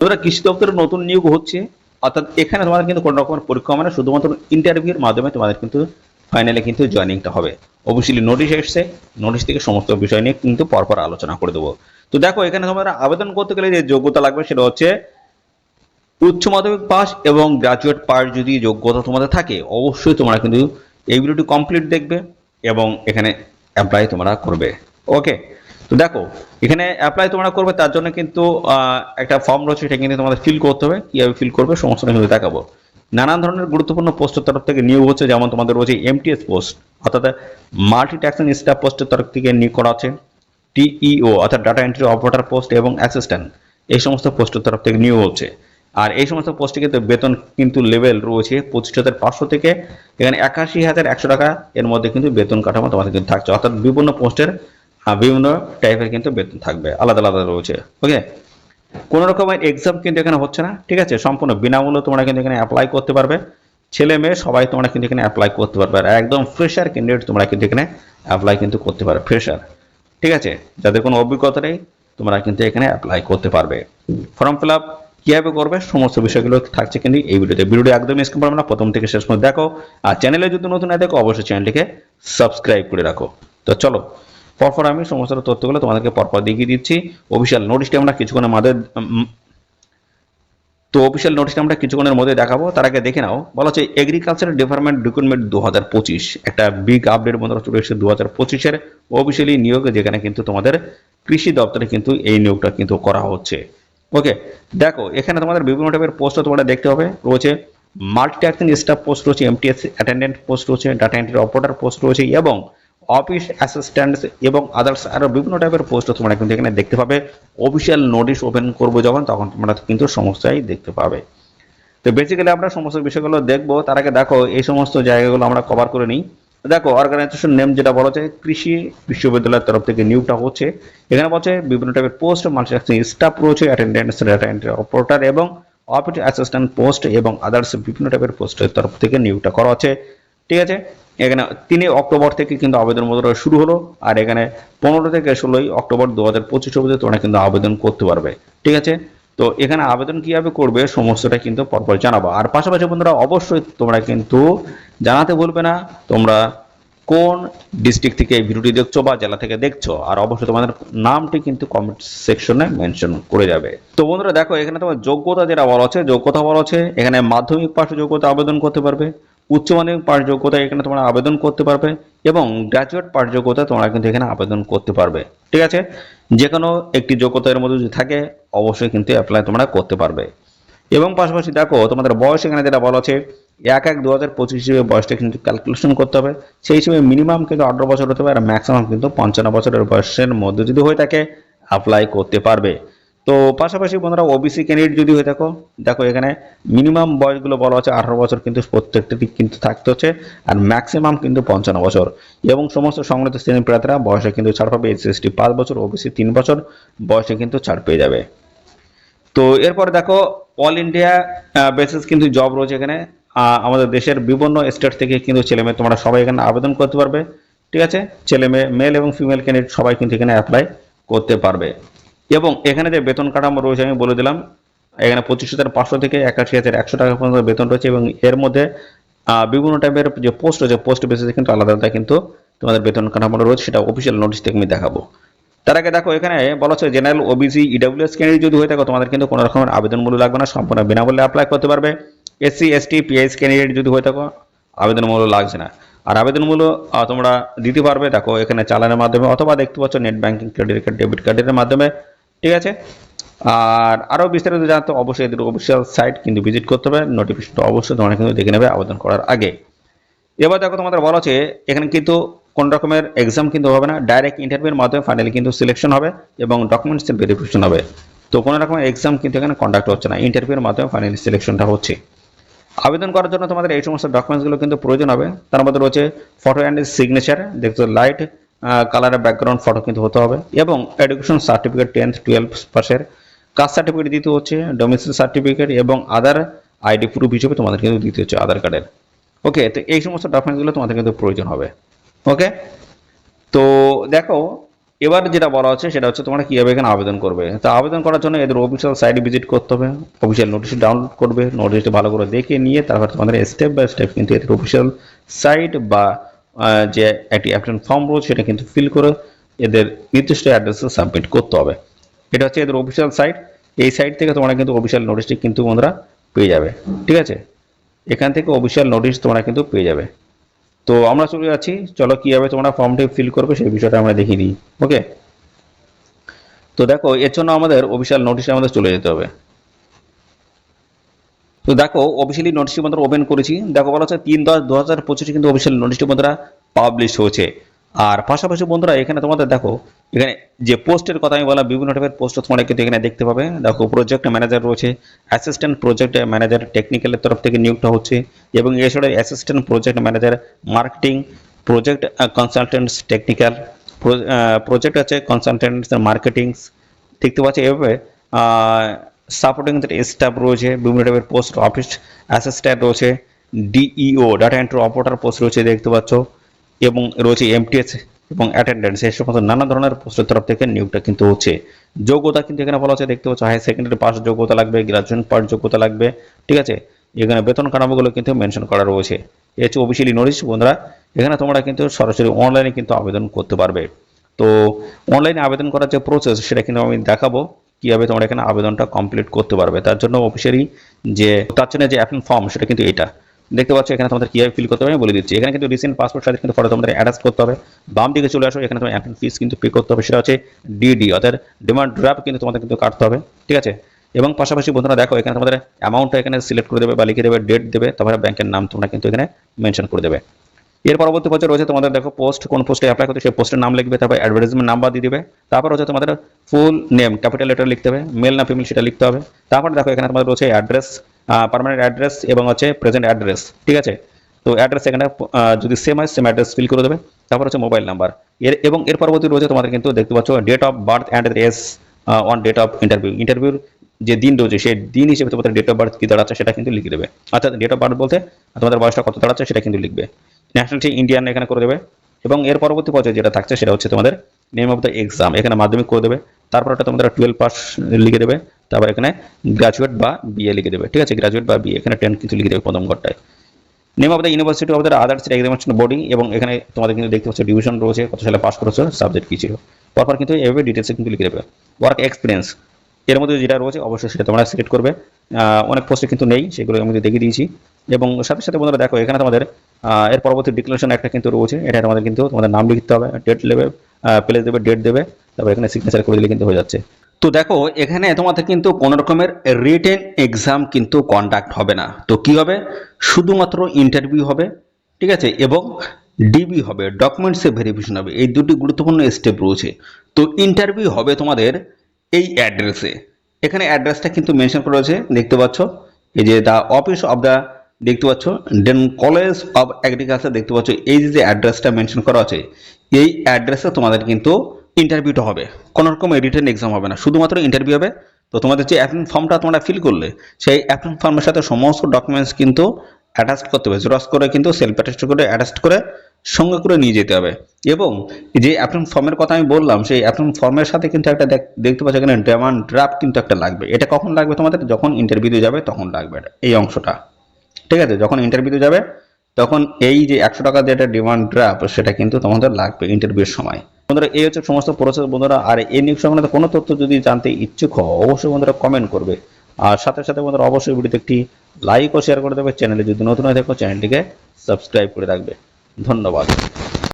তোমরা কৃষি দপ্তরে নতুন নিয়োগ হচ্ছে, অর্থাৎ এখানে তোমাদের কিন্তু কোনো রকমের পরীক্ষা হবে না, শুধুমাত্র ইন্টারভিউর মাধ্যমে তোমাদের কিন্তু ফাইনালে কিন্তু জয়েনিংটা হবে। অবশ্যই নোটিশ এসছে নোটিশ থেকে সমস্ত বিষয় নিয়ে কিন্তু পরপর আলোচনা করে দেবো। তো দেখো, এখানে তোমরা আবেদন করতে গেলে যে যোগ্যতা লাগবে সেটা হচ্ছে উচ্চ মাধ্যমিক পাস এবং গ্রাজুয়েট পাস যদি যোগ্যতা তোমাদের থাকে, অবশ্যই তোমরা কিন্তু এই ভিডিওটি কমপ্লিট দেখবে এবং এখানে অ্যাপ্লাই তোমরা করবে। ওকে তো দেখো, এখানে অ্যাপ্লাই তোমরা করবে, তার জন্য কিন্তু একটা ফর্ম রয়েছে, সেটা কিন্তু তোমাদের ফিল করতে হবে। কীভাবে ফিল করবে সমস্তটা কিন্তু দেখাবো। নানান ধরনের গুরুত্বপূর্ণ পোস্টের তরফ থেকে নিয়োগ হচ্ছে, যেমন তোমাদের রয়েছে এমটিএস পোস্ট অর্থাৎ মাল্টি ট্যাক্সন স্টাফ পোস্টের তরফ থেকে নিয়োগ করা হচ্ছে টিইও অর্থাৎ ডাটা এন্ট্রি অপারেটর পোস্ট এবং অ্যাসিস্ট্যান্ট এই সমস্ত পোস্টের তরফ থেকে নিয়োগ হচ্ছে। আর এই সমস্ত পোস্টে কিন্তু বেতন কিন্তু লেভেল রয়েছে, পঁচিশ হাজার পাঁচশো থেকে এখানে একাশি হাজার একশো টাকা, এর মধ্যে কিন্তু বেতন কাঠামো তোমাদের কিন্তু থাকছে। অর্থাৎ বিভিন্ন পোস্টের বিভিন্ন টাইপের কিন্তু বেতন থাকবে, আলাদা আলাদা রয়েছে ওকে কোনো রকমের এক্সাম কিন্তু এখানে হচ্ছে না, ঠিক আছে? সম্পূর্ণ বিনামূল্যে তোমরা কিন্তু এখানে অ্যাপ্লাই করতে পারবে। ছেলে মেয়ে সবাই তোমরা কিন্তু এখানে অ্যাপ্লাই করতে পারবে আর একদম ফ্রেশার ক্যান্ডিডেট তোমরা কিন্তু এখানে অ্যাপ্লাই কিন্তু করতে পারবে ফ্রেশার ঠিক আছে? যাদের কোনো অভিজ্ঞতা নেই, তোমরা কিন্তু এখানে অ্যাপ্লাই করতে পারবে। ফর্ম ফিল আপ কীভাবে করবে, সমস্ত বিষয়গুলো থাকছে কিন্তু এই ভিডিওতে। ভিডিওটি একদম স্কিপ করবে না, প্রথম থেকে শেষ পর্যন্ত দেখো। আর চ্যানেলে যদি নতুন না দেখো, অবশ্যই চ্যানেলটিকে সাবস্ক্রাইব করে রাখো। তো চলো পরপর আমি সমস্ত তথ্যগুলো তোমাদেরকে পরপর দেখিয়ে দিচ্ছি। অফিসিয়াল নোটিশটি আমরা কিছুক্ষণের মধ্যে তো অফিসিয়াল নোটিশটা আমরা কিছুক্ষণের মধ্যে দেখাবো। তার আগে দেখে নাও, বলা হচ্ছে এগ্রিকালচার ডিপার্টমেন্ট রিক্রুটমেন্ট দু হাজার পঁচিশ। একটা বিগ আপডেট বন্ধুরা চলে এসেছে দু হাজার পঁচিশের। অফিসিয়ালি নিয়োগ যেখানে কিন্তু তোমাদের কৃষি দপ্তরে কিন্তু এই নিয়োগটা কিন্তু করা হচ্ছে। ওকে দেখো, এখানে তোমাদের বিভিন্ন টাইপের পোস্ট তোমরা দেখতে হবে। রয়েছে মাল্টিটাস্কিং স্টাফ পোস্ট রয়েছে এমটিএস অ্যাটেন্ডেন্ট পোস্ট রয়েছে ডাটা এন্ট্রি অপারেটর পোস্ট রয়েছে এবং অফিস অ্যাসিস্ট্যান্ট এবং আদার্স আরও বিভিন্ন টাইপের পোস্ট তোমরা কিন্তু এখানে দেখতে পাবে। অফিসিয়াল নোটিশ ওপেন করব যখন, তখন তোমরা কিন্তু সমস্যাই দেখতে পাবে। তো বেসিক্যালি আমরা সমস্ত বিষয়গুলো দেখব। তার আগে দেখো, এই সমস্ত জায়গাগুলো আমরা কভার করে নিই। দেখো অর্গানাইজেশন নেম যেটা বলা হচ্ছে, কৃষি বিশ্ববিদ্যালয়ের তরফ থেকে নিয়োগটা হচ্ছে। এখানে বলছে বিভিন্ন টাইপের পোস্ট মাল্টিটাস্কিং স্টাফ রয়েছে অ্যাটেন্ডেন্স ডাটা এন্ট্রি অপারেটর এবং অফিস অ্যাসিস্ট্যান্ট পোস্ট এবং আদার্স বিভিন্ন টাইপের পোস্টের তরফ থেকে নিয়োগটা করা হচ্ছে। ঠিক আছে? এখানে তিনে অক্টোবর থেকে কিন্তু আবেদন মতো শুরু হলো, আর এখানে পনেরো থেকে ষোলোই অক্টোবর দু হাজার পঁচিশ অবধি তোমরা কিন্তু আবেদন করতে পারবে, ঠিক আছে? তো এখানে আবেদন কীভাবে করবে সমস্তটা কিন্তু পরপর জানাব। আর পাশাপাশি বন্ধুরা, অবশ্যই তোমরা কিন্তু জানাতে বলবে না, তোমরা কোন ডিস্ট্রিক্ট থেকে এই ভিডিওটি দেখছ বা জেলা থেকে দেখছ, আর অবশ্যই তোমাদের নামটি কিন্তু কমেন্ট সেকশনে মেনশন করে যাবে। তো বন্ধুরা, দেখো, এখানে তোমার যোগ্যতা যেটা বলা আছে যোগ্যতা বলা আছে এখানে মাধ্যমিক পাশ যোগ্যতা আবেদন করতে পারবে উচ্চ মাধ্যমিক পাশ যোগ্যতা এখানে তোমরা আবেদন করতে পারবে এবং গ্র্যাজুয়েট পাশ যোগ্যতা তোমরা কিন্তু এখানে আবেদন করতে পারবে। ঠিক আছে? যে কোনো একটি যোগ্যতার মধ্যে যদি থাকে, অবশ্যই কিন্তু অ্যাপ্লাই তোমরা করতে পারবে। এবং পাশাপাশি দেখো, তোমাদের বয়স এখানে যেটা বলা আছে, এক এক দু হাজার পঁচিশ হিসেবে বয়সটা কিন্তু ক্যালকুলেশন করতে হবে। সেই হিসেবে মিনিমাম কিন্তু আঠারো বছর হতে হবে আর ম্যাক্সিমাম কিন্তু পঞ্চান্ন বছরের বয়সের মধ্যে যদি হয়ে থাকে অ্যাপ্লাই করতে পারবে। তো পাশাপাশি বন্ধুরা ওবিসি ক্যান্ডিডেট যদি হয়ে থাকো, দেখো এখানে মিনিমাম বয়সগুলো বলা হচ্ছে আঠারো বছর, কিন্তু প্রত্যেকটি কিন্তু থাকতে হচ্ছে, আর ম্যাক্সিমাম কিন্তু পঞ্চান্ন বছর। এবং সমস্ত সংগঠিত শ্রেণি প্রার্থীরা বয়সে কিন্তু ছাড় পাবে এসসি এসটি পাঁচ বছর ওবিসি তিন বছর, বয়সে কিন্তু ছাড় পেয়ে যাবে। তো এরপরে দেখো অল ইন্ডিয়া বেসিস কিন্তু জব রয়েছে এখানে। আমাদের দেশের বিভিন্ন স্টেট থেকে কিন্তু ছেলে মেয়ে তোমরা সবাই এখানে আবেদন করতে পারবে, ঠিক আছে? ছেলে মেয়ে মেল এবং ফিমেল ক্যান্ডিডেট সবাই কিন্তু এখানে অ্যাপ্লাই করতে পারবে। এবং এখানে যে বেতন কাঠামো রয়েছে, আমি বলে দিলাম, এখানে পঁচিশ হাজার পাঁচশো থেকে একাশি হাজার একশো টাকা পর্যন্ত বেতন রয়েছে এবং এর মধ্যে বিভিন্ন টাইপের যে পোস্ট রয়েছে পোস্ট বেসিসে কিন্তু আলাদা আলাদা কিন্তু তোমাদের বেতন কাঠামো রয়েছে, সেটা অফিসিয়াল নোটিশ থেকে আমি দেখাবো। তার আগে দেখো, এখানে বলা হচ্ছে জেনারেল ওবিসি ইডাব্লিউএস ক্যান্ডিডেট যদি হয়ে থাকো, তোমাদের কিন্তু কোনো রকমের আবেদন মূল্য লাগবে না, সম্পূর্ণ বিনামূল্যে অ্যাপ্লাই করতে পারবে। এসসি এসটি পিএইচ ক্যান্ডিডেট যদি হয়ে থাকো আবেদন মূল্য লাগছে না। আর আবেদন মূল্য তোমরা দিতে পারবে, দেখো, এখানে চালানের মাধ্যমে, অথবা দেখতে পাচ্ছ net banking credit card debit কার্ডের মাধ্যমে। ঠিক আছে? আর আরও বিস্তারিত জানতে অবশ্যই এদের অফিসিয়াল সাইট কিন্তু ভিজিট করতে হবে। নোটিফিকেশনটা অবশ্যই তোমরা কিন্তু দেখে নেবে আবেদন করার আগে। এবার দেখো তোমাদের বলা আছে এখানে কিন্তু কোন রকমের এক্সাম কিন্তু হবে না। ডাইরেক্ট ইন্টারভিউর মাধ্যমে ফাইনালি কিন্তু সিলেকশন হবে এবং ডকুমেন্টস ভেরিফিকেশন হবে। তো কোনো রকমের এক্সাম কিন্তু এখানে কন্ডাক্ট হচ্ছে না। ইন্টারভিউর মাধ্যমে ফাইনালি সিলেকশনটা হচ্ছে। আবেদন করার জন্য তোমাদের এই সমস্ত ডকুমেন্টসগুলো কিন্তু প্রয়োজন হবে। তার মধ্যে রয়েছে ফটো অ্যান্ড সিগনেচার দেখছ লাইট কালারের ব্যাকগ্রাউন্ড ফটো কিন্তু হতে হবে এবং এডুকেশন সার্টিফিকেট টেন্থ টুয়েলভ পাশের কাস্ট সার্টিফিকেট দিতে হচ্ছে ডোমিসাইল সার্টিফিকেট এবং আদার আইডি প্রুফ হিসেবে তোমাদের কিন্তু দিতে হচ্ছে আধার কার্ডের ওকে তো এই সমস্ত ডকুমেন্টসগুলো তোমাদের কিন্তু প্রয়োজন হবে। ওকে তো দেখো, এবার যেটা বলা হচ্ছে সেটা হচ্ছে তোমরা কীভাবে এখানে আবেদন করবে। তা আবেদন করার জন্য এদের অফিসিয়াল সাইটে ভিজিট করতে হবে অফিসিয়াল নোটিশ ডাউনলোড করবে নোটিশটা ভালো করে দেখে নিয়ে তারপর তোমাদের স্টেপ বাই স্টেপ কিন্তু এদের অফিসিয়াল সাইট বা যে একটি অ্যাপ্লিকেশন ফর্ম রয়েছে, সেটা কিন্তু ফিল করে এদের নির্দিষ্ট অ্যাড্রেসে সাবমিট করতে হবে। এটা হচ্ছে এদের অফিসিয়াল সাইট এই সাইট থেকে তোমরা কিন্তু অফিসিয়াল নোটিশটি কিন্তু বন্ধুরা পেয়ে যাবে। ঠিক আছে? এখান থেকে অফিসিয়াল নোটিশ তোমরা কিন্তু পেয়ে যাবে। তো আমরা চলে যাচ্ছি। চলো কীভাবে তোমরা ফর্মটি ফিল করবে, সেই বিষয়টা আমরা দেখিয়ে দিই। ওকে তো দেখো, এর জন্য আমাদের অফিসিয়াল নোটিশে আমাদের চলে যেতে হবে। তো দেখো অফিসিয়ালি নোটিশটি বন্ধুরা ওপেন করেছি। দেখো, বলা হচ্ছে তিন দশ দু হাজার পঁচিশে কিন্তু অফিসিয়াল নোটিশটি বন্ধুরা পাবলিশ হয়েছে। আর পাশাপাশি বন্ধুরা, এখানে তোমাদের দেখো, এখানে যে পোস্টের কথা আমি বললাম, বিভিন্ন টাইপের পোস্ট তোমরা কিন্তু এখানে দেখতে পাবে। দেখো প্রজেক্ট ম্যানেজার রয়েছে অ্যাসিস্ট্যান্ট প্রজেক্ট ম্যানেজার টেকনিক্যালের তরফ থেকে নিয়োগটা হচ্ছে, এবং এছাড়া assistant project manager marketing project consultants technical project আছে কনসালটেন্টস মার্কেটিং দেখতে পাচ্ছি এভাবে সাপোর্টিং স্টাফ রয়েছে, বিভিন্ন টাইপের পোস্ট অফিস অ্যাসিস্ট্যান্ট রয়েছে DEO data entry operator post রয়েছে দেখতে পাচ্ছ, এবং রয়েছে এমটিএস এবং অ্যাটেন্ডেন্স এই সমস্ত নানা ধরনের পোস্টের তরফ থেকে নিয়োগটা কিন্তু হচ্ছে। যোগ্যতা কিন্তু এখানে বলা হচ্ছে দেখতে পাচ্ছ হাই সেকেন্ডারি পাস যোগ্যতা লাগবে গ্রাজুয়েশন পাস যোগ্যতা লাগবে, ঠিক আছে? এখানে বেতন কাঠামোগুলো কিন্তু মেনশন করা রয়েছে। এই হচ্ছে অফিসিয়ালি নোটিশ বন্ধুরা, এখানে তোমরা কিন্তু সরাসরি অনলাইনে কিন্তু আবেদন করতে পারবে। তো অনলাইনে আবেদন করার যে প্রসেস সেটা কিন্তু আমি দেখাবো। কীভাবে তোমরা এখানে আবেদনটা কমপ্লিট করতে পারবে। তার জন্য অফিসিয়ালি যে, তার জন্য যে অ্যাপ্লিকেশন ফর্ম সেটা কিন্তু এটা দেখতে পাচ্ছ এখানে তোমাদের কীভাবে ফিল করতে হবে, আমি বলে দিচ্ছি। এখানে কিন্তু রিসেন্ট পাসপোর্ট সাইজ কিন্তু ফটো তোমাদের অ্যাটাচ করতে হবে। বাম দিকে চলে আসো, এখানে তোমার অ্যাপ্লিকেশন ফিস কিন্তু পে করতে হবে, সেটা হচ্ছে ডিডি অর্থাৎ ডিমান্ড ড্রাফট কিন্তু তোমাদের কিন্তু কাটতে হবে, ঠিক আছে? এবং পাশাপাশি বন্ধুরা দেখো, এখানে তোমাদের অ্যামাউন্টটা এখানে সিলেক্ট করে দেবে বা লিখে দেবে ডেট দেবে, তারপরে ব্যাংকের নাম তোমরা কিন্তু এখানে মেনশন করে দেবে। এর পরবর্তী পর্যায়ে রয়েছে তোমাদের দেখো পোস্ট কোন পোস্টে অ্যাপ্লাই করতে সেই পোস্টের নাম লিখবে, তারপর অ্যাডভার্টাইজমেন্ট নাম্বার দিয়ে দিবে, তারপর হচ্ছে তোমাদের ফুল নেম ক্যাপিটাল লেটার লিখতে হবে মেল না ফিমেল সেটা লিখতে হবে, তারপর দেখো এখানে তোমাদের রয়েছে অ্যাড্রেস পার্মানেন্ট অ্যাড্রেস এবং হচ্ছে প্রেজেন্ট অ্যাড্রেস ঠিক আছে? তো অ্যাড্রেস এখানে যদি সেম হয় সেম অ্যাড্রেস ফিল করে দেবে, তারপর হচ্ছে মোবাইল নাম্বার এর, এবং এর পরবর্তী রয়েছে তোমাদের কিন্তু দেখতে পাচ্ছ date of birth and as on date of interview ইন্টারভিউর যে দিন রয়েছে, সেই দিন হিসেবে তোমাদের ডেট অফ বার্থ কি দাঁড়াচ্ছে সেটা কিন্তু লিখে দেবে। অর্থাৎ ডেট অফ বার্থ বলতে তোমাদের বয়সটা কত দাঁড়াচ্ছে সেটা কিন্তু লিখবে। ন্যাশনালিটি ইন্ডিয়ান এখানে করে দেবে। এবং এর পরবর্তী পর্যায়ে যেটা থাকছে সেটা হচ্ছে তোমাদের নেম অফ দ্য এক্সাম এখানে মাধ্যমিক করে দেবে। তারপর ওটা তোমাদের টুয়েলভ পাস লিখে দেবে। তারপর এখানে গ্রাজুয়েট বা বিএ লিখে দেবে। ঠিক আছে গ্রাজুয়েট বা বিএ এখানে টেন কিন্তু লিখে দেবে প্রথম ঘরটায়। Name of the university of the others examination body এবং এখানে তোমাদের কিন্তু দেখতে পাচ্ছ ডিভিশন রয়েছে, কত সালে পাস করেছ সাবজেক্ট কী ছিল। পরপর কিন্তু এভাবে ডিটেলসে কিন্তু লিখে দেবে। ওয়ার্ক এক্সপিরিয়েন্স এর মধ্যে যেটা রয়েছে, অবশ্যই সেটা তোমরা সিলেক্ট করবে। অনেক পোস্টে কিন্তু নেই, সেগুলো আমি দেখিয়ে দিয়েছি। এবং সাথে সাথে বন্ধুরা দেখো, এখানে তোমাদের এর পরবর্তী ডিক্লারেশন একটা কিন্তু রয়েছে। এটা তোমাদের কিন্তু তোমাদের নাম লিখতে হবে ডেট নেবে প্লেস দেবে ডেট দেবে, তারপর এখানে সিগনেচার করে দিলে কিন্তু হয়ে যাচ্ছে। তো দেখো, এখানে তোমাদের কিন্তু কোনো রকমের রিটেন এক্সাম কিন্তু কন্ডাক্ট হবে না। তো কি হবে? শুধুমাত্র ইন্টারভিউ হবে, ঠিক আছে? এবং ডিবি হবে ডকুমেন্টসে ভেরিফিকেশন হবে। এই দুটি গুরুত্বপূর্ণ স্টেপ রয়েছে। তো ইন্টারভিউ হবে তোমাদের এই অ্যাড্রেসে এখানে অ্যাড্রেসটা কিন্তু মেনশন করা রয়েছে, দেখতে পাচ্ছ? এই যে দ্য অফিস অফ দ্য দেখতে পাচ্ছ? দেন কলেজ অফ এগ্রিকালচার দেখতে পাচ্ছ? এই যে যে অ্যাড্রেসটা মেনশন করা আছে, এই অ্যাড্রেসে তোমাদের কিন্তু ইন্টারভিউটা হবে। কোনো রকম রিটার্ন এক্সাম হবে না, শুধুমাত্র ইন্টারভিউ হবে। তো তোমাদের যে অ্যাপ্লিকেশন ফর্মটা তোমরা ফিল করলে, সেই অ্যাপ্লিকেশন ফর্মের সাথে সমস্ত ডকুমেন্টস কিন্তু অ্যাটাচ করতে হবে। জেরক্স করে কিন্তু সেলফ অ্যাটাচ করে অ্যাটাচ করে সঙ্গে করে নিয়ে যেতে হবে। এবং যে অ্যাপ্লিকেশন ফর্মের কথা আমি বললাম, সেই অ্যাপ্লিকেশন ফর্মের সাথে কিন্তু একটা দেখতে পাচ্ছ এখানে ডেমান্ড ড্রাফট কিন্তু একটা লাগবে। এটা কখন লাগবে তোমাদের? যখন ইন্টারভিউতে যাবে, তখন লাগবে এই অংশটা। ঠিক আছে? যখন ইন্টারভিউতে যাবে, তখন এই যে একশো টাকা যে একটা ডিমান্ড ড্রাফট সেটা কিন্তু তোমাদের লাগবে ইন্টারভিউর সময়। বন্ধুরা, এই হচ্ছে সমস্ত প্রসেস বন্ধুরা। আর এই নিয়োগ সংক্রান্ত কোনো তথ্য যদি জানতে ইচ্ছুক হও, অবশ্যই বন্ধুরা কমেন্ট করবে। আর সাথে সাথে বন্ধুরা, অবশ্যই ভিডিওতে একটি লাইক ও শেয়ার করে দেবে। চ্যানেলে যদি নতুন হয়ে থাকো চ্যানেলটিকে সাবস্ক্রাইব করে রাখবে। ধন্যবাদ।